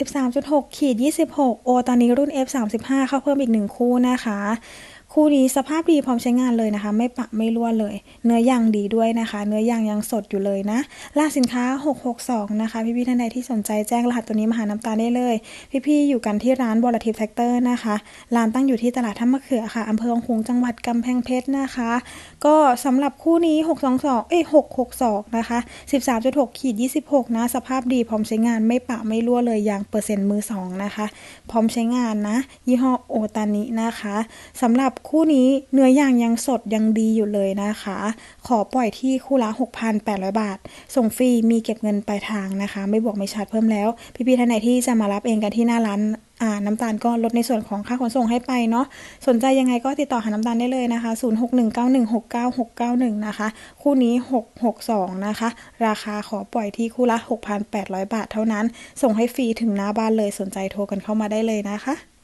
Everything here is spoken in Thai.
13.6ขีด26โอตอนนี้รุ่น F35 เข้าเพิ่มอีกหนึ่งคู่นะคะ คู่นี้สภาพดีพร้อมใช้งานเลยนะคะ ไม่ปะไม่รั่วเลย เนื้อยางดีด้วยนะคะ เนื้อยางยังสดอยู่เลยนะรหัสสินค้า 662 นะคะ พี่ๆท่านใดที่สนใจแจ้งรหัสตัวนี้มาหาน้ำตาลได้เลย พี่ๆอยู่กันที่ร้านบอลทิพแท็กเตอร์นะคะร้านตั้งอยู่ที่ตลาดท่ามะเขือค่ะอำเภอหนองหงจังหวัดกำแพงเพชรนะคะ ก็สำหรับคู่นี้ 622 เอ้ย 662 นะคะ 13.6ขีด26 นะ สภาพดีพร้อมใช้งานไม่ปะไม่รั่วเลยยางเปอร์เซ็นต์มือสองนะคะ พร้อมใช้งานนะ ยี่ห้อโอตานินะคะสำหรับคู่นี้เนื้อย่างยังสดยังดีอยู่เลยนะคะ ขอปล่อยที่คู่ละ 6,800 บาท ส่งฟรีมีเก็บเงินปลายทางนะคะ ไม่บวกไม่ชาร์จเพิ่มแล้ว พี่ๆท่านไหนที่จะมารับเองกันที่หน้าร้านอ่าน้ำตาลก็ลดในส่วนของค่าขนส่งให้ไปเนาะ สนใจยังไงก็ติดต่อหาน้ำตาลได้เลยนะคะ 0619169691 นะคะ คู่นี้ 662 นะคะ ราคาขอปล่อยที่คู่ละ 6,800 บาทเท่านั้น ส่งให้ฟรีถึงหน้าบ้านเลย สนใจโทรกันเข้ามาได้เลยนะคะ